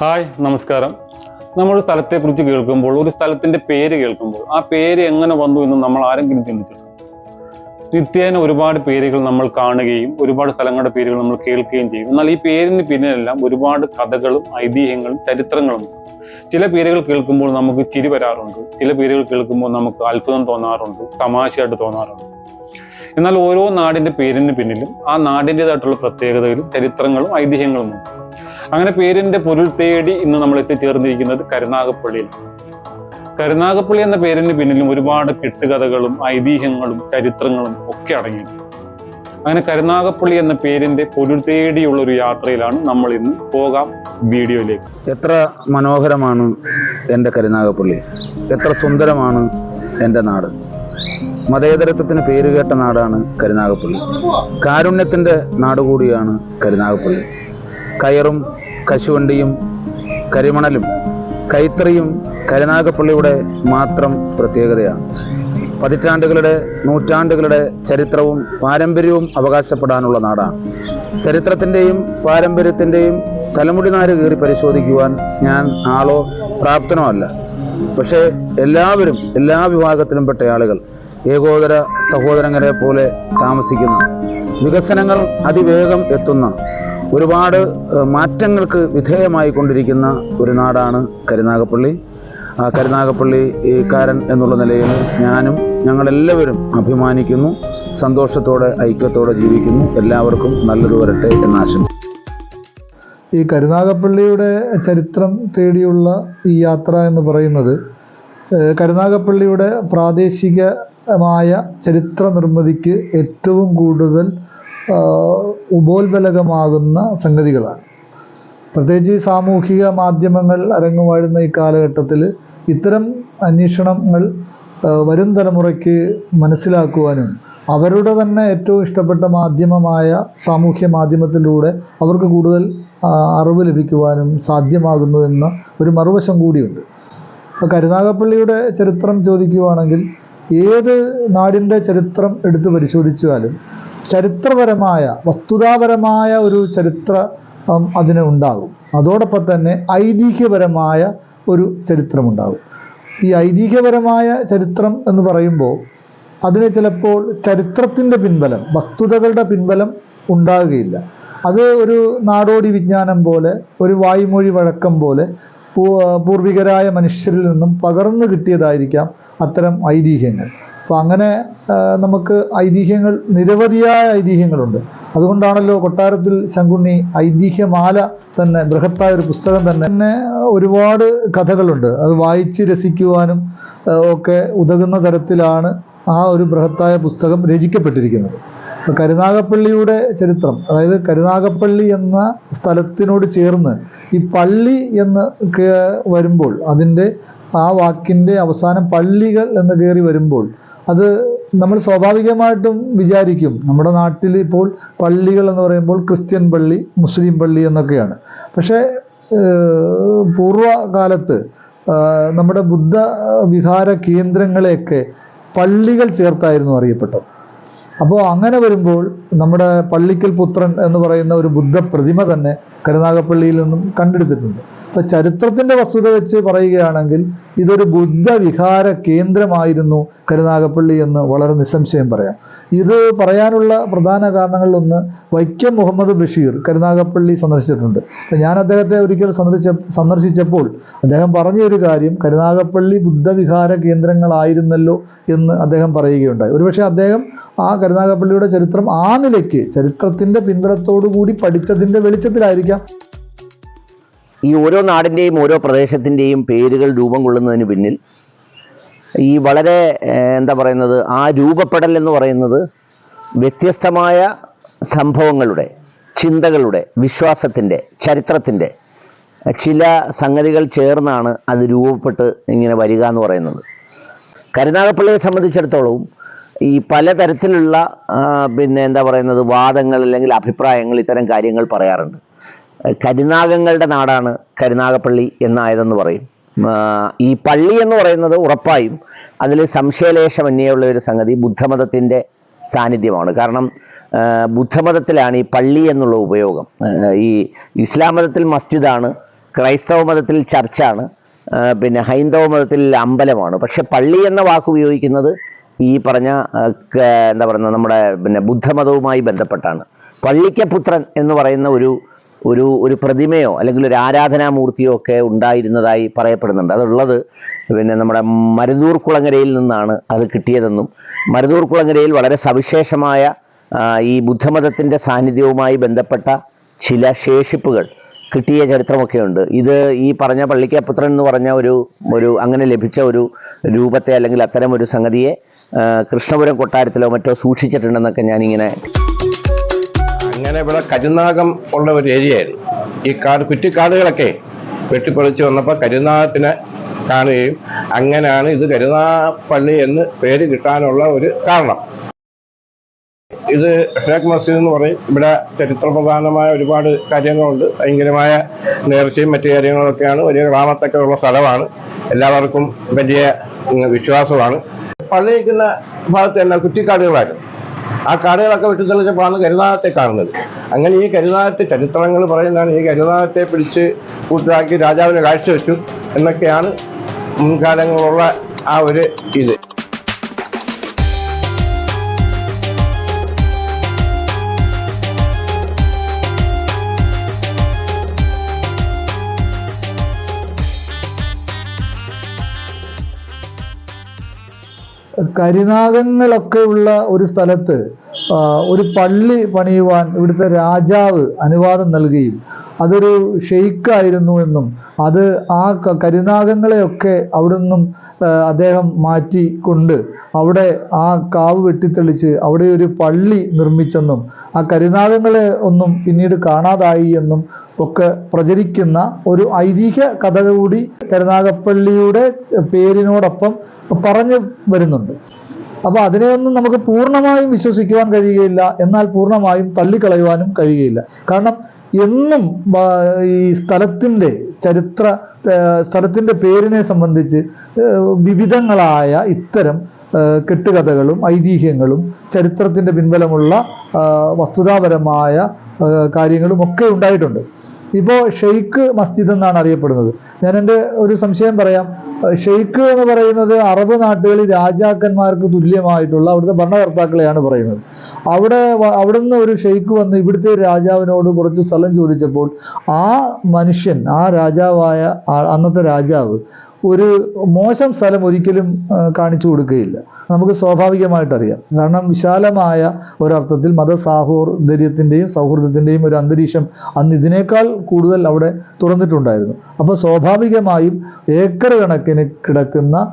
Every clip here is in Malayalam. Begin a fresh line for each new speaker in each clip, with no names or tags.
ഹായ് നമസ്കാരം. നമ്മൾ സ്ഥലത്തെക്കുറിച്ച് കേൾക്കുമ്പോൾ ഒരു സ്ഥലത്തിന്റെ പേര് കേൾക്കുമ്പോൾ ആ പേര് എങ്ങനെ വന്നു എന്ന് നമ്മൾ ആരെങ്കിലും ചിന്തിച്ചിട്ടുണ്ട്? നിത്യേന ഒരുപാട് പേരുകൾ നമ്മൾ കാണുകയും ഒരുപാട് സ്ഥലങ്ങളുടെ പേരുകൾ നമ്മൾ കേൾക്കുകയും ചെയ്യും. എന്നാൽ ഈ പേരിന് പിന്നിലെല്ലാം ഒരുപാട് കഥകളും ഐതിഹ്യങ്ങളും ചരിത്രങ്ങളും ചില പേരുകൾ കേൾക്കുമ്പോൾ നമുക്ക് ചിരി വരാറുണ്ട്. ചില പേരുകൾ കേൾക്കുമ്പോൾ നമുക്ക് അത്ഭുതം തോന്നാറുണ്ട് തമാശയായിട്ട് തോന്നാറുണ്ട്. എന്നാൽ ഓരോ നാടിന്റെ പേരിന് പിന്നിലും ആ നാടിന്റെതായിട്ടുള്ള പ്രത്യേകതകളും ചരിത്രങ്ങളും ഐതിഹ്യങ്ങളും ഉണ്ട്. അങ്ങനെ പേരിന്റെ പൊരുൾ തേടി ഇന്ന് നമ്മൾ എത്തിച്ചേർന്നിരിക്കുന്നത് കരുനാഗപ്പള്ളിയിൽ. കരുനാഗപ്പള്ളി എന്ന പേരിന് പിന്നിലും ഒരുപാട് കെട്ടുകഥകളും ഐതിഹ്യങ്ങളും ചരിത്രങ്ങളും ഒക്കെ അടങ്ങിയിട്ടുണ്ട്. അങ്ങനെ കരുനാഗപ്പള്ളി എന്ന പേരിന്റെ പൊരുൾ തേടിയുള്ള ഒരു യാത്രയിലാണ് നമ്മൾ ഇന്ന് പോകാം വീഡിയോയിലേക്ക്.
എത്ര മനോഹരമാണ് എന്റെ കരുനാഗപ്പള്ളി. എത്ര സുന്ദരമാണ് എന്റെ നാട്. മതേതരത്വത്തിന് പേരുകേട്ട നാടാണ് കരുനാഗപ്പള്ളി. കാരുണ്യത്തിന്റെ നാടുകൂടിയാണ് കരുനാഗപ്പള്ളി. കയറും കശുവണ്ടിയും കരിമണലും കൈത്തറിയും കരുനാഗപ്പള്ളിയുടെ മാത്രം പ്രത്യേകതയാണ്. പതിറ്റാണ്ടുകളുടെ നൂറ്റാണ്ടുകളുടെ ചരിത്രവും പാരമ്പര്യവും അവകാശപ്പെടാനുള്ള നാടാണ്. ചരിത്രത്തിന്റെയും പാരമ്പര്യത്തിന്റെയും തലമുടി നാര് കീറി പരിശോധിക്കുവാൻ ഞാൻ ആളോ പ്രാപ്തനോ അല്ല. പക്ഷേ എല്ലാവരും എല്ലാ വിഭാഗത്തിലും പെട്ട ആളുകൾ ഏകോദര സഹോദരങ്ങളെ പോലെ താമസിക്കുന്ന വികസനങ്ങൾ അതിവേഗം എത്തുന്ന ഒരുപാട് മാറ്റങ്ങൾക്ക് വിധേയമായി കൊണ്ടിരിക്കുന്ന ഒരു നാടാണ് കരുനാഗപ്പള്ളി. ആ കരുനാഗപ്പള്ളി കാരൻ എന്നുള്ള നിലയിൽ ഞാനും ഞങ്ങളെല്ലാവരും അഭിമാനിക്കുന്നു സന്തോഷത്തോടെ ഐക്യത്തോടെ ജീവിക്കുന്നു. എല്ലാവർക്കും നല്ലത് വരട്ടെ എന്ന് ആശംസിക്കുന്നു.
ഈ കരുനാഗപ്പള്ളിയുടെ ചരിത്രം തേടിയുള്ള ഈ യാത്ര എന്ന് പറയുന്നത് കരുനാഗപ്പള്ളിയുടെ പ്രാദേശികമായ ചരിത്ര നിർമ്മിതിക്ക് ഏറ്റവും കൂടുതൽ ഉപോത്ബലകമാകുന്ന സംഗതികളാണ്. പ്രത്യേകിച്ച് ഈ സാമൂഹിക മാധ്യമങ്ങൾ അരങ്ങുവാഴുന്ന ഈ കാലഘട്ടത്തിൽ ഇത്തരം അന്വേഷണങ്ങൾ വരും തലമുറയ്ക്ക് മനസ്സിലാക്കുവാനും അവരുടെ തന്നെ ഏറ്റവും ഇഷ്ടപ്പെട്ട മാധ്യമമായ സാമൂഹ്യ മാധ്യമത്തിലൂടെ അവർക്ക് കൂടുതൽ അറിവ് ലഭിക്കുവാനും സാധ്യമാകുന്നു എന്ന ഒരു മറുവശം കൂടിയുണ്ട്. ഇപ്പോൾ കരുനാഗപ്പള്ളിയുടെ ചരിത്രം ചോദിക്കുവാണെങ്കിൽ ഏത് നാടിന്റെ ചരിത്രം എടുത്തു പരിശോധിച്ചാലും ചരിത്രപരമായ വസ്തുതാപരമായ ഒരു ചരിത്ര അതിന് ഉണ്ടാകും. അതോടൊപ്പം തന്നെ ഐതിഹ്യപരമായ ഒരു ചരിത്രമുണ്ടാകും ഈ ഐതിഹ്യപരമായ ചരിത്രം എന്ന് പറയുമ്പോൾ അതിന് ചിലപ്പോൾ ചരിത്രത്തിന്റെ പിൻബലം വസ്തുതകളുടെ പിൻബലം ഉണ്ടാകുകയില്ല. അത് ഒരു നാടോടി വിജ്ഞാനം പോലെ ഒരു വായ്മൊഴി വഴക്കം പോലെ പൂർവികരായ മനുഷ്യരിൽ നിന്നും പകർന്നു കിട്ടിയതായിരിക്കാം അത്തരം ഐതിഹ്യങ്ങൾ. അപ്പോൾ അങ്ങനെ നമുക്ക് ഐതിഹ്യങ്ങൾ നിരവധിയായ ഐതിഹ്യങ്ങളുണ്ട്. അതുകൊണ്ടാണല്ലോ കൊട്ടാരത്തിൽ ശങ്കുണ്ണി ഐതിഹ്യമാല തന്നെ ബൃഹത്തായ ഒരു പുസ്തകം തന്നെ. തന്നെ ഒരുപാട് കഥകളുണ്ട്. അത് വായിച്ച് രസിക്കുവാനും ഒക്കെ ഉതകുന്ന തരത്തിലാണ് ആ ഒരു ബൃഹത്തായ പുസ്തകം രചിക്കപ്പെട്ടിരിക്കുന്നത്. അപ്പോൾ കരുനാഗപ്പള്ളിയുടെ ചരിത്രം അതായത് കരുനാഗപ്പള്ളി എന്ന സ്ഥലത്തിനോട് ചേർന്ന് ഈ പള്ളി എന്ന് വരുമ്പോൾ അതിന്റെ ആ വാക്കിന്റെ അവസാനം പള്ളികൾ എന്ന് കയറി വരുമ്പോൾ അത് നമ്മൾ സ്വാഭാവികമായിട്ടും വിചാരിക്കും. നമ്മുടെ നാട്ടിൽ ഇപ്പോൾ പള്ളികൾ എന്ന് പറയുമ്പോൾ ക്രിസ്ത്യൻ പള്ളി മുസ്ലിം പള്ളി എന്നൊക്കെയാണ്. പക്ഷേ പൂർവകാലത്ത് നമ്മുടെ ബുദ്ധ വിഹാര കേന്ദ്രങ്ങളെയൊക്കെ പള്ളികൾ ചേർത്തായിരുന്നു അറിയപ്പെട്ടത്. അപ്പോൾ അങ്ങനെ വരുമ്പോൾ നമ്മുടെ പള്ളിക്കൽ പുത്രൻ എന്ന് പറയുന്ന ഒരു ബുദ്ധ പ്രതിമ തന്നെ കരുനാഗപ്പള്ളിയിൽ നിന്നും കണ്ടെടുത്തിട്ടുണ്ട്. അപ്പോൾ ചരിത്രത്തിന്റെ വസ്തുത വെച്ച് പറയുകയാണെങ്കിൽ ഇതൊരു ബുദ്ധവിഹാര കേന്ദ്രമായിരുന്നു കരുനാഗപ്പള്ളി എന്ന് വളരെ നിസ്സംശയം പറയാം. ഇത് പറയാനുള്ള പ്രധാന കാരണങ്ങളിലൊന്ന് വൈക്കം മുഹമ്മദ് ബഷീർ കരുനാഗപ്പള്ളി സന്ദർശിച്ചിട്ടുണ്ട്. ഞാൻ അദ്ദേഹത്തെ ഒരിക്കൽ സന്ദർശിച്ച സന്ദർശിച്ചപ്പോൾ അദ്ദേഹം പറഞ്ഞ ഒരു കാര്യം കരുനാഗപ്പള്ളി ബുദ്ധവിഹാര കേന്ദ്രങ്ങളായിരുന്നല്ലോ എന്ന് അദ്ദേഹം പറയുകയുണ്ടായി. ഒരുപക്ഷെ അദ്ദേഹം ആ കരുനാഗപ്പള്ളിയുടെ ചരിത്രം ആ നിലയ്ക്ക് ചരിത്രത്തിന്റെ കൂടി പഠിച്ചതിന്റെ വെളിച്ചത്തിലായിരിക്കാം.
ഈ ഓരോ നാടിന്റെയും ഓരോ പ്രദേശത്തിന്റെയും പേരുകൾ രൂപം കൊള്ളുന്നതിന് പിന്നിൽ ഈ വളരെ എന്താ പറയുന്നത് ആ രൂപപ്പെടൽ എന്ന് പറയുന്നത് വ്യത്യസ്തമായ സംഭവങ്ങളുടെ ചിന്തകളുടെ വിശ്വാസത്തിന്റെ ചരിത്രത്തിന്റെ ചില സംഗതികൾ ചേർന്നാണ് അത് രൂപപ്പെട്ട് ഇങ്ങനെ വരിക എന്ന് പറയുന്നത്. കരുനാഗപ്പള്ളിയെ സംബന്ധിച്ചിടത്തോളം ഈ പലതരത്തിലുള്ള പിന്നെ എന്താ പറയുന്നത് വാദങ്ങൾ അല്ലെങ്കിൽ അഭിപ്രായങ്ങൾ ഇത്തരം കാര്യങ്ങൾ പറയാറുണ്ട്. കരുനാഗങ്ങളുടെ നാടാണ് കരുനാഗപ്പള്ളി എന്നായതെന്ന് പറയും. ഈ പള്ളി എന്ന് പറയുന്നത് ഉറപ്പായും അതിൽ സംശയലേശമന്യുള്ള ഒരു സംഗതി ബുദ്ധമതത്തിന്റെ സാന്നിധ്യമാണ്. കാരണം ബുദ്ധമതത്തിലാണ് ഈ പള്ളി എന്നുള്ള ഉപയോഗം. ഈ ഇസ്ലാം മതത്തിൽ മസ്ജിദാണ് ക്രൈസ്തവ മതത്തിൽ ചർച്ചാണ് പിന്നെ ഹൈന്ദവ മതത്തിൽ അമ്പലമാണ്. പക്ഷെ പള്ളി എന്ന വാക്ക് ഉപയോഗിക്കുന്നത് ഈ പറഞ്ഞ എന്താ പറയുന്നത് നമ്മുടെ പിന്നെ ബുദ്ധമതവുമായി ബന്ധപ്പെട്ടാണ്. പള്ളിക്കപുത്രൻ എന്ന് പറയുന്ന ഒരു ഒരു ഒരു പ്രതിമയോ അല്ലെങ്കിൽ ഒരു ആരാധനാമൂർത്തിയോ ഒക്കെ ഉണ്ടായിരുന്നതായി പറയപ്പെടുന്നുണ്ട്. അതുള്ളത് പിന്നെ നമ്മുടെ മരുതൂർ കുളങ്ങരയിൽ നിന്നാണ് അത് കിട്ടിയതെന്നും മരുതൂർ കുളങ്ങരയിൽ വളരെ സവിശേഷമായ ഈ ബുദ്ധമതത്തിന്റെ സാന്നിധ്യവുമായി ബന്ധപ്പെട്ട ചില ശേഷിപ്പുകൾ കിട്ടിയ ചരിത്രമൊക്കെ ഉണ്ട് ഇത് ഈ പറഞ്ഞ പള്ളിക്കപ്പുത്രൻ എന്ന് പറഞ്ഞ ഒരു ഒരു അങ്ങനെ ലഭിച്ച ഒരു രൂപത്തെ അല്ലെങ്കിൽ അത്തരം ഒരു സംഗതിയെ കൃഷ്ണപുരം കൊട്ടാരത്തിലോ മറ്റോ സൂക്ഷിച്ചിട്ടുണ്ടെന്നൊക്കെ ഞാനിങ്ങനെ
അങ്ങനെ ഇവിടെ കരുനാഗം ഉള്ള ഒരു ഏരിയയായിരുന്നു ഈ കാട് കുറ്റിക്കാടുകളൊക്കെ വെട്ടിപ്പൊളിച്ച് വന്നപ്പോൾ കരുനാഗത്തിനെ കാണുകയും അങ്ങനെയാണ് ഇത് കരുനാ പള്ളി എന്ന് പേര് കിട്ടാനുള്ള ഒരു കാരണം. ഇത് ഷേഖ് മസ്ജിദ് എന്ന് പറയും. ഇവിടെ ചരിത്രപ്രധാനമായ ഒരുപാട് കാര്യങ്ങളുണ്ട്. ഭയങ്കരമായ നേർച്ചയും മറ്റു കാര്യങ്ങളൊക്കെയാണ്. വലിയ ഗ്രാമത്തൊക്കെ ഉള്ള സ്ഥലമാണ്. എല്ലാവർക്കും വലിയ വിശ്വാസമാണ്. പള്ളി നിൽക്കുന്ന ഭാഗത്ത് തന്നെ കുറ്റിക്കാടുകളായിരുന്നു. ആ കാടുകളൊക്കെ വെട്ടിത്തെളിച്ചപ്പോഴാണ് കരുനാഗത്തെ കാണുന്നത്. അങ്ങനെ ഈ കരുനാഗത്തെ ചരിത്രങ്ങൾ പറയുന്നതാണ് ഈ കരുനാഗത്തെ പിടിച്ച് കൂട്ടിലാക്കി രാജാവിന് കാഴ്ചവെച്ചു എന്നൊക്കെയാണ് മുൻകാലങ്ങളുള്ള ആ ഒരു ഇത്.
കരിനാഗങ്ങളൊക്കെ ഉള്ള ഒരു സ്ഥലത്ത് ഒരു പള്ളി പണിയുവാൻ ഇവിടുത്തെ രാജാവ് അനുവാദം നൽകുകയും അതൊരു ഷെയ്ക്കായിരുന്നു എന്നും അത് ആ കരിനാഗങ്ങളെയൊക്കെ അവിടെ നിന്നും ആ, അദ്ദേഹം മാറ്റിക്കൊണ്ട് അവിടെ ആ കാവ് വെട്ടിത്തെളിച്ച് അവിടെ ഒരു പള്ളി നിർമ്മിച്ചെന്നും ആ കരിനാഗങ്ങളെ ഒന്നും പിന്നീട് കാണാതായി എന്നും ഒക്കെ പ്രചരിക്കുന്ന ഒരു ഐതിഹ്യ കഥ കൂടി കരുനാഗപ്പള്ളിയുടെ പേരിനോടൊപ്പം പറഞ്ഞു വരുന്നുണ്ട്. അപ്പോൾ അതിനെയൊന്നും നമുക്ക് പൂർണമായും വിശ്വസിക്കുവാൻ കഴിയുകയില്ല. എന്നാൽ പൂർണമായും തള്ളിക്കളയുവാനും കഴിയുകയില്ല. കാരണം എന്നും ഈ സ്ഥലത്തിന്റെ ചരിത്ര സ്ഥലത്തിന്റെ പേരിനെ സംബന്ധിച്ച് വിവിധങ്ങളായ ഇത്തരം കെട്ടുകഥകളും ഐതിഹ്യങ്ങളും ചരിത്രത്തിന്റെ പിൻബലമുള്ള വസ്തുതാപരമായ കാര്യങ്ങളും ഒക്കെ ഉണ്ടായിട്ടുണ്ട്. ഇപ്പോൾ ഷെയ്ഖ് മസ്ജിദ് എന്നാണ് അറിയപ്പെടുന്നത്. ഞാൻ എന്റെ ഒരു സംശയം പറയാം. ഷെയ്ഖ് എന്ന് പറയുന്നത് അറബ് നാട്ടുകളിൽ രാജാക്കന്മാർക്ക് തുല്യമായിട്ടുള്ള അവിടുത്തെ ഭരണകർത്താക്കളെയാണ് പറയുന്നത്. അവിടെ അവിടെ അവിടുന്ന് ഒരു ഷെയ്ഖ് വന്ന് ഇവിടുത്തെ രാജാവിനോട് കുറച്ച് സ്ഥലം ചോദിച്ചപ്പോൾ ആ മനുഷ്യൻ ആ രാജാവായ അന്നത്തെ രാജാവ് ഒരു മോശം സ്ഥലം ഒരിക്കലും കാണിച്ചു കൊടുക്കുകയില്ല. നമുക്ക് സ്വാഭാവികമായിട്ടറിയാം. കാരണം വിശാലമായ ഒരർത്ഥത്തിൽ മതസാഹോദര്യത്തിന്റെയും സൗഹൃദത്തിന്റെയും ഒരു അന്തരീക്ഷം അന്ന് ഇതിനേക്കാൾ കൂടുതൽ അവിടെ തുറന്നിട്ടുണ്ടായിരുന്നു. അപ്പോൾ സ്വാഭാവികമായും ഏക്കർ കണക്കിന് കിടക്കുന്ന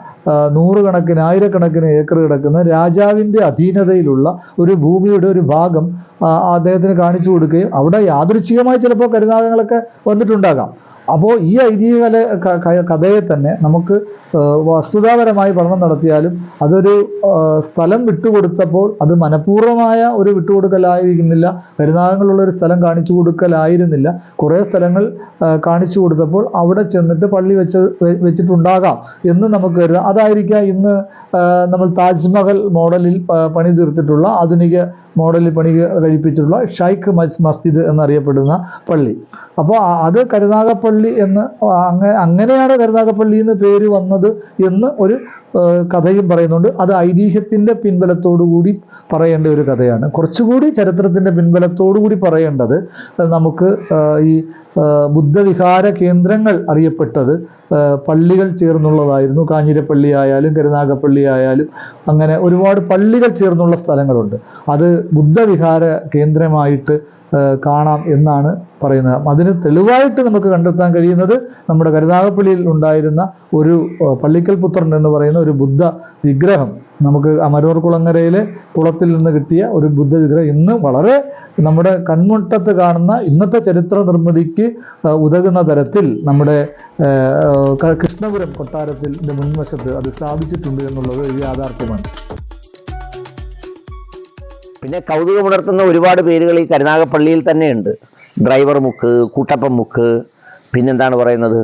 നൂറുകണക്കിന് ആയിരക്കണക്കിന് ഏക്കർ കിടക്കുന്ന രാജാവിന്റെ അധീനതയിലുള്ള ഒരു ഭൂമിയുടെ ഒരു ഭാഗം അദ്ദേഹത്തിന് കാണിച്ചു കൊടുക്കുകയും അവിടെ യാദൃച്ഛികമായി ചിലപ്പോൾ കരുനാഗങ്ങളൊക്കെ വന്നിട്ടുണ്ടാകാം. അപ്പോൾ ഈ ഐതിഹ്യ കല ക- ക- കഥയെ തന്നെ നമുക്ക് വസ്തുതാപരമായി പഠനം നടത്തിയാലും അതൊരു സ്ഥലം വിട്ടുകൊടുത്തപ്പോൾ അത് മനഃപൂർവമായ ഒരു വിട്ടുകൊടുക്കലായിരിക്കുന്നില്ല. കരുനാഗങ്ങളുള്ള ഒരു സ്ഥലം കാണിച്ചു കൊടുക്കലായിരുന്നില്ല. കുറേ സ്ഥലങ്ങൾ കാണിച്ചു കൊടുത്തപ്പോൾ അവിടെ ചെന്നിട്ട് പള്ളി വെച്ച് വെച്ചിട്ടുണ്ടാകാം എന്ന് നമുക്ക് കരുതാം. അതായിരിക്കാം ഇന്ന് നമ്മൾ താജ്മഹൽ മോഡലിൽ പണി തീർത്തിട്ടുള്ള ആധുനിക മോഡലിൽ പണി കഴിപ്പിച്ചിട്ടുള്ള ഷൈഖ് മസ് മസ്ജിദ് എന്നറിയപ്പെടുന്ന പള്ളി. അപ്പോൾ അത് കരുനാഗപ്പള്ളി എന്ന് അങ്ങനെ അങ്ങനെയാണ് കരുനാഗപ്പള്ളി എന്ന് പേര് വന്നത് എന്ന് ഒരു കഥയും പറയുന്നുണ്ട്. അത് ഐതിഹ്യത്തിന്റെ കൂടി പറയേണ്ട ഒരു കഥയാണ്. കുറച്ചുകൂടി ചരിത്രത്തിന്റെ കൂടി പറയേണ്ടത് നമുക്ക് ഈ ബുദ്ധവിഹാര കേന്ദ്രങ്ങൾ അറിയപ്പെട്ടത് പള്ളികൾ ചേർന്നുള്ളതായിരുന്നു. കാഞ്ഞിരപ്പള്ളി ആയാലും കരുനാഗപ്പള്ളി ആയാലും അങ്ങനെ ഒരുപാട് പള്ളികൾ ചേർന്നുള്ള സ്ഥലങ്ങളുണ്ട്. അത് ബുദ്ധവിഹാര കേന്ദ്രമായിട്ട് കാണാം എന്നാണ് പറയുന്നത്. അതിന് തെളിവായിട്ട് നമുക്ക് കണ്ടെത്താൻ കഴിയുന്നത് നമ്മുടെ കരുനാഗപ്പള്ളിയിൽ ഉണ്ടായിരുന്ന ഒരു പള്ളിക്കൽ പുത്രൻ എന്ന് പറയുന്ന ഒരു ബുദ്ധ വിഗ്രഹം. നമുക്ക് അമരൂർ കുളങ്ങരയിലെ കുളത്തിൽ നിന്ന് കിട്ടിയ ഒരു ബുദ്ധ വിഗ്രഹം. ഇന്ന് വളരെ നമ്മുടെ കൺമുട്ടത്ത് കാണുന്ന ഇന്നത്തെ ചരിത്ര നിർമ്മിതിക്ക് ഉതകുന്ന തരത്തിൽ നമ്മുടെ കൃഷ്ണപുരം കൊട്ടാരത്തിന്റെ മുൻവശത്ത് അത് സ്ഥാപിച്ചിട്ടുണ്ട് എന്നുള്ളത് യാഥാർത്ഥ്യമാണ്.
പിന്നെ കൗതുകമുണർത്തുന്ന ഒരുപാട് പേരുകൾ ഈ കരുനാഗപ്പള്ളിയിൽ തന്നെയുണ്ട്. ഡ്രൈവർ മുക്ക് കൂട്ടപ്പം മുക്ക് പിന്നെന്താണ് പറയുന്നത്?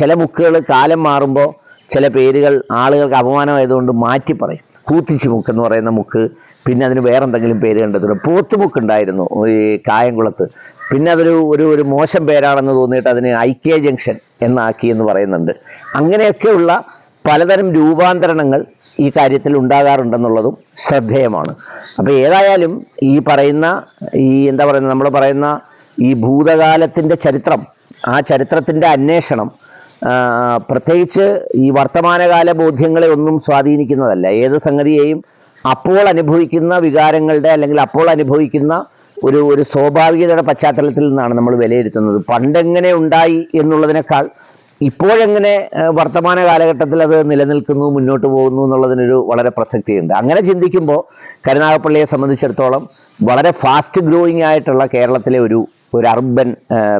ചില മുക്കുകൾ കാലം മാറുമ്പോൾ ചില പേരുകൾ ആളുകൾക്ക് അപമാനമായതുകൊണ്ട് മാറ്റി പറയും. കൂത്തിച്ചി മുക്ക് എന്ന് പറയുന്ന മുക്ക് പിന്നെ അതിന് വേറെ എന്തെങ്കിലും പേര് കണ്ടെത്തുന്നു പോത്തുമുക്ക് ഉണ്ടായിരുന്നു ഈ കായംകുളത്ത്. പിന്നെ അതൊരു ഒരു ഒരു മോശം പേരാണെന്ന് തോന്നിയിട്ട് അതിന് ഐക്യ ജംഗ്ഷൻ എന്നാക്കി എന്ന് പറയുന്നുണ്ട്. അങ്ങനെയൊക്കെയുള്ള പലതരം രൂപാന്തരണങ്ങൾ ഈ കാര്യത്തിൽ ഉണ്ടാകാറുണ്ടെന്നുള്ളതും ശ്രദ്ധേയമാണ്. അപ്പോൾ ഏതായാലും ഈ പറയുന്ന ഈ എന്താ പറയുന്നത് നമ്മൾ പറയുന്ന ഈ ഭൂതകാലത്തിന്റെ ചരിത്രം ആ ചരിത്രത്തിന്റെ അന്വേഷണം പ്രത്യേകിച്ച് ഈ വർത്തമാനകാല ബോധ്യങ്ങളെ ഒന്നും സ്വാധീനിക്കുന്നതല്ല. ഏത് സംഗതിയെയും അപ്പോൾ അനുഭവിക്കുന്ന വികാരങ്ങളുടെ അല്ലെങ്കിൽ അപ്പോൾ അനുഭവിക്കുന്ന ഒരു ഒരു സ്വാഭാവികതയുടെ പശ്ചാത്തലത്തിൽ നിന്നാണ് നമ്മൾ വിലയിരുത്തുന്നത്. പണ്ടെങ്ങനെ ഉണ്ടായി എന്നുള്ളതിനേക്കാൾ ഇപ്പോഴെങ്ങനെ വർത്തമാന കാലഘട്ടത്തിൽ അത് നിലനിൽക്കുന്നു മുന്നോട്ട് പോകുന്നു എന്നുള്ളതിനൊരു വളരെ പ്രസക്തിയുണ്ട്. അങ്ങനെ ചിന്തിക്കുമ്പോൾ കരുനാഗപ്പള്ളിയെ സംബന്ധിച്ചിടത്തോളം വളരെ ഫാസ്റ്റ് ഗ്രോയിങ് ആയിട്ടുള്ള കേരളത്തിലെ ഒരു ഒരു അർബൻ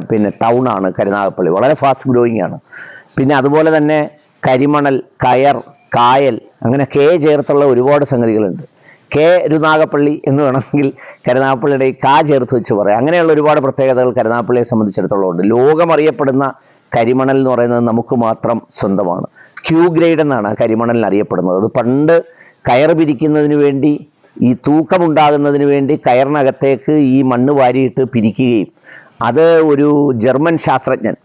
പിന്നെ ടൗൺ ആണ് കരുനാഗപ്പള്ളി. വളരെ ഫാസ്റ്റ് ഗ്രോയിങ് ആണ്. പിന്നെ അതുപോലെ തന്നെ കരിമണൽ കയർ കായൽ അങ്ങനെ കെ ചേർത്തുള്ള ഒരുപാട് സംഗതികളുണ്ട്. കെ രുനാഗപ്പള്ളി എന്ന് വേണമെങ്കിൽ കരുനാഗപ്പള്ളിയുടെ കാ ചേർത്ത് വെച്ച് പറയാം. അങ്ങനെയുള്ള ഒരുപാട് പ്രത്യേകതകൾ കരുനാഗപ്പള്ളിയെ സംബന്ധിച്ചിടത്തോളം ഉണ്ട്. ലോകമറിയപ്പെടുന്ന കരിമണൽ എന്ന് പറയുന്നത് നമുക്ക് മാത്രം സ്വന്തമാണ്. ക്യൂ ഗ്രേഡ് എന്നാണ് കരിമണലിന് അറിയപ്പെടുന്നത്. അത് പണ്ട് കയർ പിരിക്കുന്നതിന് വേണ്ടി ഈ തൂക്കമുണ്ടാകുന്നതിന് വേണ്ടി കയറിനകത്തേക്ക് ഈ മണ്ണ് വാരിയിട്ട് പിരിക്കുകയും അത് ഒരു ജർമ്മൻ ശാസ്ത്രജ്ഞൻ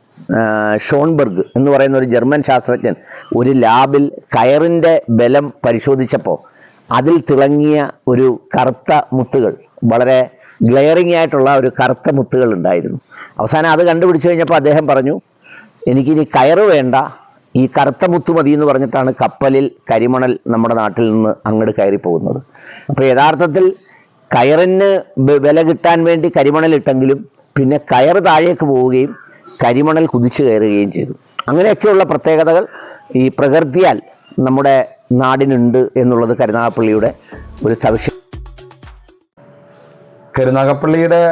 ഷോൺബർഗ് എന്ന് പറയുന്ന ഒരു ജർമ്മൻ ശാസ്ത്രജ്ഞൻ ഒരു ലാബിൽ കയറിന്റെ ബലം പരിശോധിച്ചപ്പോൾ അതിൽ തിളങ്ങിയ ഒരു കറുത്ത മുത്തുകൾ വളരെ ഗ്ലെയറിംഗ് ആയിട്ടുള്ള ഒരു കറുത്ത മുത്തുകൾ ഉണ്ടായിരുന്നു. അവസാനം അത് കണ്ടുപിടിച്ചു കഴിഞ്ഞപ്പോൾ അദ്ദേഹം പറഞ്ഞു എനിക്കിനി കയറ് വേണ്ട. ഈ കറുത്ത മുത്തു മതി എന്ന് പറഞ്ഞിട്ടാണ് കപ്പലിൽ കരിമണൽ നമ്മുടെ നാട്ടിൽ നിന്ന് അങ്ങോട്ട് കയറി പോകുന്നത് അപ്പോൾ യഥാർത്ഥത്തിൽ കയറിന് വില കിട്ടാൻ വേണ്ടി കരിമണൽ ഇട്ടെങ്കിലും പിന്നെ കയറ് താഴേക്ക് പോവുകയും കരിമണൽ കുതിച്ചു കയറുകയും ചെയ്തു. അങ്ങനെയൊക്കെയുള്ള പ്രത്യേകതകൾ ഈ പ്രകൃതിയാൽ നമ്മുടെ നാടിനുണ്ട് എന്നുള്ളത് കരുനാഗപ്പള്ളിയുടെ ഒരു സവിശേഷ
കരുനാഗപ്പള്ളിയുടെ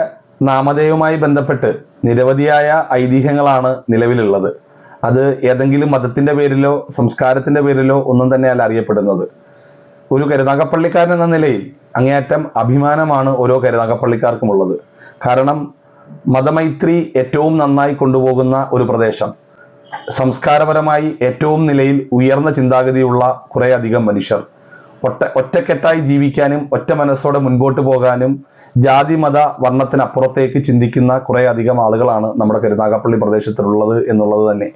നാമധേയവുമായി ബന്ധപ്പെട്ട് നിരവധിയായ ഐതിഹ്യങ്ങളാണ് നിലവിലുള്ളത്. അത് ഏതെങ്കിലും മതത്തിന്റെ പേരിലോ സംസ്കാരത്തിന്റെ പേരിലോ ഒന്നും തന്നെയല്ല അറിയപ്പെടുന്നത്. ഒരു കരുനാഗപ്പള്ളിക്കാരൻ എന്ന നിലയിൽ അങ്ങേയറ്റം അഭിമാനമാണ് ഓരോ കരുനാഗപ്പള്ളിക്കാർക്കുമുള്ളത്. കാരണം മതമൈത്രി ഏറ്റവും നന്നായി കൊണ്ടുപോകുന്ന ഒരു പ്രദേശം. സംസ്കാരപരമായി ഏറ്റവും നിലയിൽ ഉയർന്ന ചിന്താഗതിയുള്ള കുറേ അധികം മനുഷ്യർ. ഒറ്റ ഒറ്റക്കെട്ടായി ജീവിക്കാനും ഒറ്റ മനസ്സോടെ മുൻപോട്ട് പോകാനും ജാതി മത വർണത്തിനപ്പുറത്തേക്ക് ചിന്തിക്കുന്ന കുറേ അധികം ആളുകളാണ് നമ്മുടെ കരുനാഗപ്പള്ളി പ്രദേശത്തിലുള്ളത് എന്നുള്ളത് തന്നെ.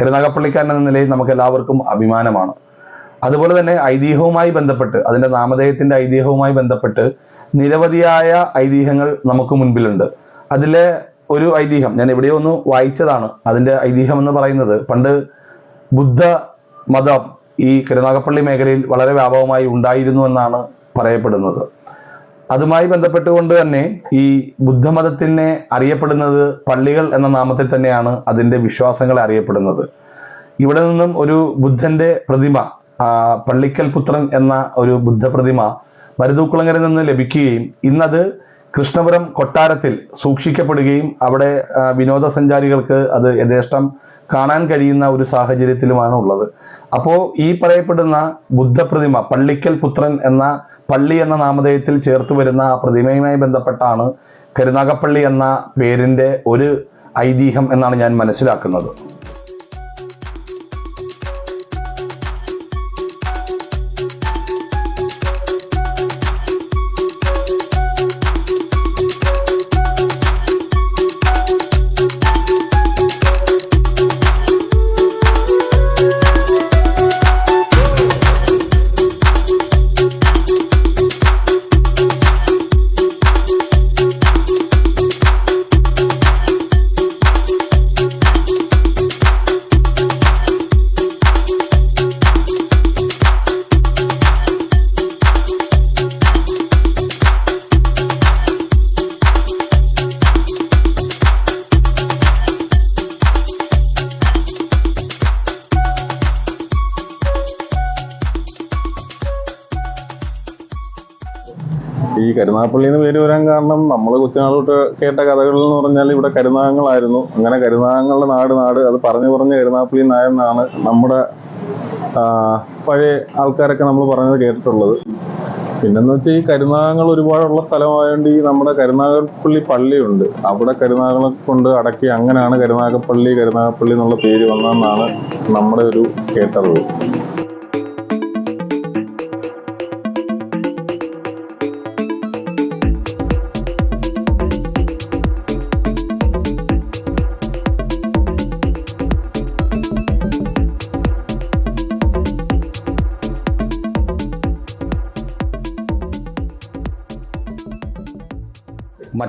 കരുനാഗപ്പള്ളിക്കാരൻ എന്ന നിലയിൽ നമുക്ക് എല്ലാവർക്കും അഭിമാനമാണ്. അതുപോലെ തന്നെ ഐതിഹ്യവുമായി ബന്ധപ്പെട്ട് അതിന്റെ നാമധേയത്തിന്റെ ഐതിഹ്യവുമായി ബന്ധപ്പെട്ട് നിരവധിയായ ഐതിഹ്യങ്ങൾ നമുക്ക് മുൻപിലുണ്ട്. അതിലെ ഒരു ഐതിഹ്യം ഞാൻ എവിടെയോ ഒന്ന് വായിച്ചതാണ്. അതിന്റെ ഐതിഹ്യം എന്ന് പറയുന്നത് പണ്ട് ബുദ്ധ മതം ഈ കരുനാഗപ്പള്ളി മേഖലയിൽ വളരെ വ്യാപകമായി ഉണ്ടായിരുന്നു എന്നാണ് പറയപ്പെടുന്നത്. അതുമായി ബന്ധപ്പെട്ടുകൊണ്ട് തന്നെ ഈ ബുദ്ധമതത്തിനെ അറിയപ്പെടുന്നത് പള്ളികൾ എന്ന നാമത്തിൽ തന്നെയാണ് അതിന്റെ വിശ്വാസങ്ങളെ അറിയപ്പെടുന്നത്. ഇവിടെ നിന്നും ഒരു ബുദ്ധന്റെ പ്രതിമ പള്ളിക്കൽ പുത്രൻ എന്ന ഒരു ബുദ്ധപ്രതിമ മരുതൂക്കുളങ്ങരയിൽ നിന്ന് ലഭിക്കുകയും ഇന്നത് കൃഷ്ണപുരം കൊട്ടാരത്തിൽ സൂക്ഷിക്കപ്പെടുകയും അവിടെ വിനോദസഞ്ചാരികൾക്ക് അത് യഥേഷ്ടം കാണാൻ കഴിയുന്ന ഒരു സാഹചര്യത്തിലുമാണ് ഉള്ളത്. അപ്പോൾ ഈ പറയപ്പെടുന്ന ബുദ്ധപ്രതിമ പള്ളിക്കൽ പുത്രൻ എന്ന പള്ളി എന്ന നാമധേയത്തിൽ ചേർത്ത് വരുന്ന പ്രതിമയുമായി ബന്ധപ്പെട്ടാണ് കരുനാഗപ്പള്ളി എന്ന പേരിന്റെ ഒരു ഐതിഹ്യം എന്നാണ് ഞാൻ മനസ്സിലാക്കുന്നത്.
കരുനാഗപ്പള്ളി എന്ന് പേര് വരാൻ കാരണം നമ്മൾ കൊച്ചുനാൾ തൊട്ട് കേട്ട കഥകളിൽ എന്ന് പറഞ്ഞാൽ ഇവിടെ കരുനാഗങ്ങളായിരുന്നു. അങ്ങനെ കരുനാഗങ്ങളുടെ നാട് നാട് അത് പറഞ്ഞു പറഞ്ഞ് കരുനാഗപ്പള്ളി നായെന്നാണ് നമ്മുടെ പഴയ ആൾക്കാരൊക്കെ നമ്മൾ പറഞ്ഞത് കേട്ടിട്ടുള്ളത്. പിന്നെന്ന് വെച്ചാൽ ഈ കരുനാഗങ്ങൾ ഒരുപാടുള്ള സ്ഥലമായതുകൊണ്ട് ഈ നമ്മുടെ കരുനാഗപ്പള്ളി പള്ളിയുണ്ട്. അവിടെ കരുനാഗങ്ങളെ കൊണ്ട് അടക്കി അങ്ങനെയാണ് കരുനാഗപ്പള്ളി കരുനാഗപ്പള്ളി എന്നുള്ള പേര് വന്നതെന്നാണ് നമ്മുടെ ഒരു കേട്ടറിവ്.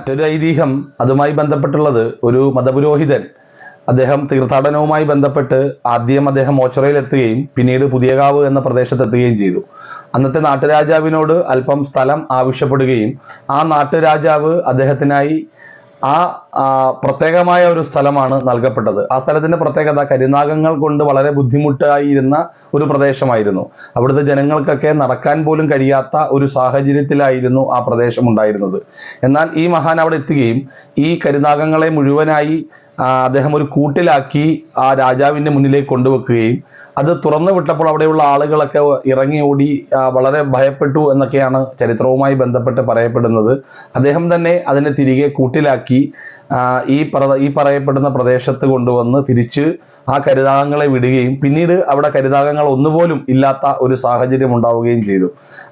മറ്റൊരു ഐതിഹ്യം അതുമായി ബന്ധപ്പെട്ടുള്ളത് ഒരു മതപുരോഹിതൻ അദ്ദേഹം തീർത്ഥാടനവുമായി ബന്ധപ്പെട്ട് ആദ്യം അദ്ദേഹം ഓച്ചറയിൽ എത്തുകയും പിന്നീട് പുതിയകാവ് എന്ന പ്രദേശത്ത് എത്തുകയും ചെയ്തു. അന്നത്തെ നാട്ടുരാജാവിനോട് അല്പം സ്ഥലം ആവശ്യപ്പെടുകയും ആ നാട്ടുരാജാവ് അദ്ദേഹത്തിനായി ആ പ്രത്യേകമായ ഒരു സ്ഥലമാണ് നൽകപ്പെട്ടത്. ആ സ്ഥലത്തിന്റെ പ്രത്യേകത കരിനാഗങ്ങൾ കൊണ്ട് വളരെ ബുദ്ധിമുട്ടായിരുന്ന ഒരു പ്രദേശമായിരുന്നു. അവിടുത്തെ ജനങ്ങൾക്കൊക്കെ നടക്കാൻ പോലും കഴിയാത്ത ഒരു സാഹചര്യത്തിലായിരുന്നു ആ പ്രദേശം ഉണ്ടായിരുന്നത്. എന്നാൽ ഈ മഹാൻ അവിടെ എത്തുകയും ഈ കരിനാഗങ്ങളെ മുഴുവനായി അദ്ദേഹം ഒരു കൂട്ടിലാക്കി ആ രാജാവിന്റെ മുന്നിലേക്ക് കൊണ്ടുവെക്കുകയും അത് തുറന്നു വിട്ടപ്പോൾ അവിടെയുള്ള ആളുകളൊക്കെ ഇറങ്ങി ഓടി വളരെ ഭയപ്പെട്ടു എന്നൊക്കെയാണ് ചരിത്രവുമായി ബന്ധപ്പെട്ട് പറയപ്പെടുന്നത്. അദ്ദേഹം തന്നെ അതിനെ തിരികെ കൂട്ടിലാക്കി ഈ പറ ഈ പറയപ്പെടുന്ന പ്രദേശത്ത് കൊണ്ടുവന്ന് തിരിച്ച് ആ കരുതാകങ്ങളെ വിടുകയും പിന്നീട് അവിടെ കരുതാകങ്ങൾ ഒന്നുപോലും ഇല്ലാത്ത ഒരു സാഹചര്യം ഉണ്ടാവുകയും ചെയ്തു.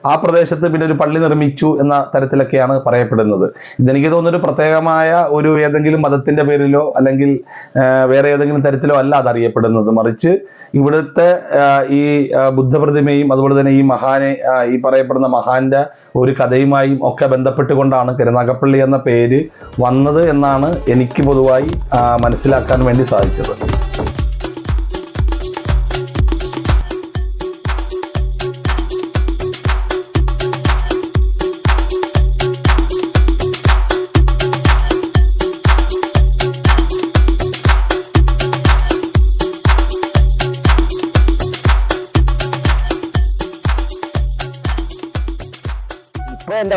ആ പ്രദേശത്ത് പിന്നെ ഒരു പള്ളി നിർമ്മിച്ചു എന്ന തരത്തിലൊക്കെയാണ് പറയപ്പെടുന്നത്. ഇതെനിക്ക് തോന്നുന്നൊരു പ്രത്യേകമായ ഒരു ഏതെങ്കിലും മതത്തിന്റെ പേരിലോ അല്ലെങ്കിൽ വേറെ ഏതെങ്കിലും തരത്തിലോ അല്ല അത് അറിയപ്പെടുന്നത്. മറിച്ച് ഇവിടുത്തെ ഈ ബുദ്ധപ്രതിമയും അതുപോലെ തന്നെ ഈ മഹാനെ ഈ പറയപ്പെടുന്ന മഹാന്റെ ഒരു കഥയുമായും ഒക്കെ ബന്ധപ്പെട്ടുകൊണ്ടാണ് കരുനാഗപ്പള്ളി എന്ന പേര് വന്നത് എന്നാണ് എനിക്ക് പൊതുവായി മനസ്സിലാക്കാൻ വേണ്ടി സാധിച്ചത്.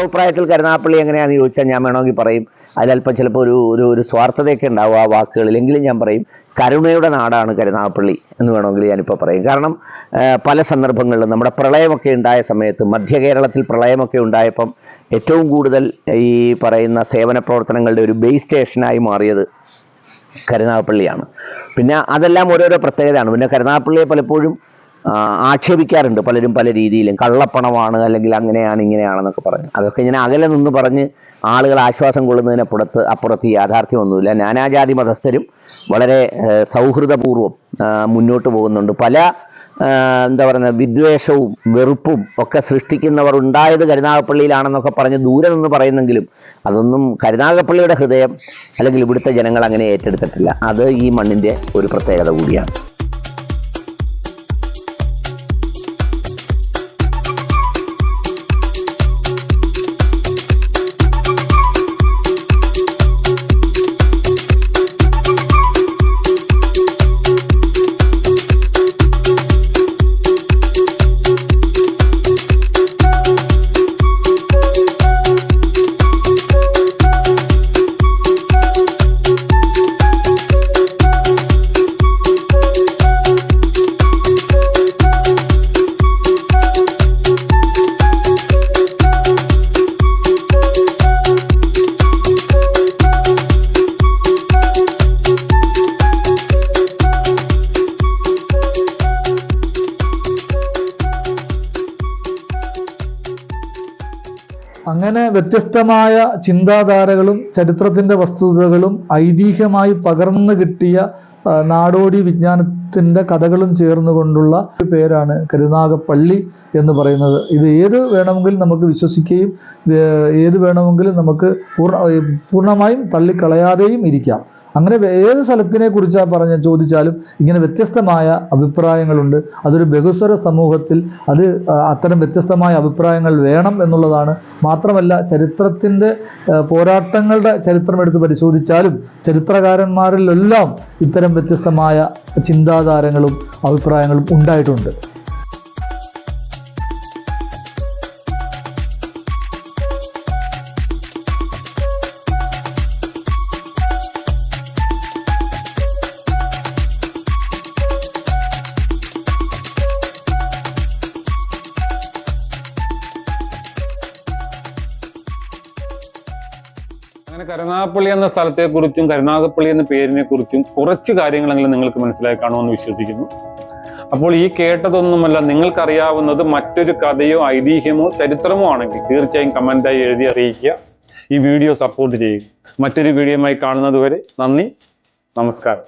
അഭിപ്രായത്തിൽ കരുനാപ്പള്ളി എങ്ങനെയാണെന്ന് ചോദിച്ചാൽ ഞാൻ വേണമെങ്കിൽ പറയും. അതിലല്പം ചിലപ്പോൾ ഒരു ഒരു ഒരു സ്വാർത്ഥതയൊക്കെ ഉണ്ടാവും ആ വാക്കുകളിൽ. എങ്കിലും ഞാൻ പറയും കരുണയുടെ നാടാണ് കരുനാഗപ്പള്ളി എന്ന് വേണമെങ്കിൽ ഞാനിപ്പോൾ പറയും. കാരണം പല സന്ദർഭങ്ങളിലും നമ്മുടെ പ്രളയമൊക്കെ ഉണ്ടായ സമയത്ത് മധ്യ കേരളത്തിൽ പ്രളയമൊക്കെ ഉണ്ടായപ്പം ഏറ്റവും കൂടുതൽ ഈ പറയുന്ന സേവന പ്രവർത്തനങ്ങളുടെ ഒരു ബേസ് സ്റ്റേഷനായി മാറിയത് കരുനാഗപ്പള്ളിയാണ്. പിന്നെ അതെല്ലാം ഓരോരോ പ്രത്യേകതയാണ്. പിന്നെ കരുനാഗപ്പള്ളിയെ പലപ്പോഴും ആക്ഷേപിക്കാറുണ്ട് പലരും പല രീതിയിലും. കള്ളപ്പണമാണ് അല്ലെങ്കിൽ അങ്ങനെയാണ് ഇങ്ങനെയാണെന്നൊക്കെ പറഞ്ഞ്. അതൊക്കെ ഇങ്ങനെ അകലെ നിന്ന് പറഞ്ഞ് ആളുകൾ ആശ്വാസം കൊള്ളുന്നതിനപ്പുറത്ത് അപ്പുറത്ത് യാഥാർത്ഥ്യമൊന്നുമില്ല നാനാജാതി മതസ്ഥരും വളരെ സൗഹൃദപൂർവം മുന്നോട്ട് പോകുന്നുണ്ട്. പല എന്താ പറയുക വിദ്വേഷവും വെറുപ്പും ഒക്കെ സൃഷ്ടിക്കുന്നവർ ഉണ്ടായത് കരുനാഗപ്പള്ളിയിലാണെന്നൊക്കെ പറഞ്ഞ് ദൂരെ നിന്ന് പറയുന്നെങ്കിലും അതൊന്നും കരുനാഗപ്പള്ളിയുടെ ഹൃദയം അല്ലെങ്കിൽ ഇവിടുത്തെ ജനങ്ങൾ അങ്ങനെ ഏറ്റെടുത്തിട്ടില്ല. അത് ഈ മണ്ണിന്റെ ഒരു പ്രത്യേകത കൂടിയാണ്.
അങ്ങനെ വ്യത്യസ്തമായ ചിന്താധാരകളും ചരിത്രത്തിന്റെ വസ്തുതകളും ഐതിഹ്യമായി പകർന്നു കിട്ടിയ നാടോടി വിജ്ഞാനത്തിന്റെ കഥകളും ചേർന്നുകൊണ്ടുള്ള ഒരു പേരാണ് കരുനാഗപ്പള്ളി എന്ന് പറയുന്നത്. ഇത് ഏത് വേണമെങ്കിലും നമുക്ക് വിശ്വസിക്കുകയും ഏത് വേണമെങ്കിലും നമുക്ക് പൂർണ പൂർണമായും തള്ളിക്കളയാതെയും ഇരിക്കാം. അങ്ങനെ ഏത് സ്ഥലത്തിനെ കുറിച്ചാ പറഞ്ഞ ചോദിച്ചാലും ഇങ്ങനെ വ്യത്യസ്തമായ അഭിപ്രായങ്ങളുണ്ട്. അതൊരു ബഹുസ്വര സമൂഹത്തിൽ അത് അത്തരം വ്യത്യസ്തമായ അഭിപ്രായങ്ങൾ വേണം എന്നുള്ളതാണ്. മാത്രമല്ല ചരിത്രത്തിന്റെ പോരാട്ടങ്ങളുടെ ചരിത്രം എടുത്ത് പരിശോധിച്ചാലും ചരിത്രകാരന്മാരിലെല്ലാം ഇത്തരം വ്യത്യസ്തമായ ചിന്താധാരങ്ങളും അഭിപ്രായങ്ങളും ഉണ്ടായിട്ടുണ്ട്.
അങ്ങനെ കരുനാഗപ്പള്ളി എന്ന സ്ഥലത്തെക്കുറിച്ചും കരുനാഗപ്പള്ളി എന്ന പേരിനെ കുറിച്ചും കുറച്ച് കാര്യങ്ങളെങ്കിലും നിങ്ങൾക്ക് മനസ്സിലായി കാണുമെന്ന് വിശ്വസിക്കുന്നു. അപ്പോൾ ഈ കേട്ടതൊന്നുമല്ല നിങ്ങൾക്കറിയാവുന്നത് മറ്റൊരു കഥയോ ഐതിഹ്യമോ ചരിത്രമോ ആണെങ്കിൽ തീർച്ചയായും കമന്റായി എഴുതി അറിയിക്കുക. ഈ വീഡിയോ സപ്പോർട്ട് ചെയ്യുക. മറ്റൊരു വീഡിയോയുമായി കാണുന്നത് വരെ നന്ദി നമസ്കാരം.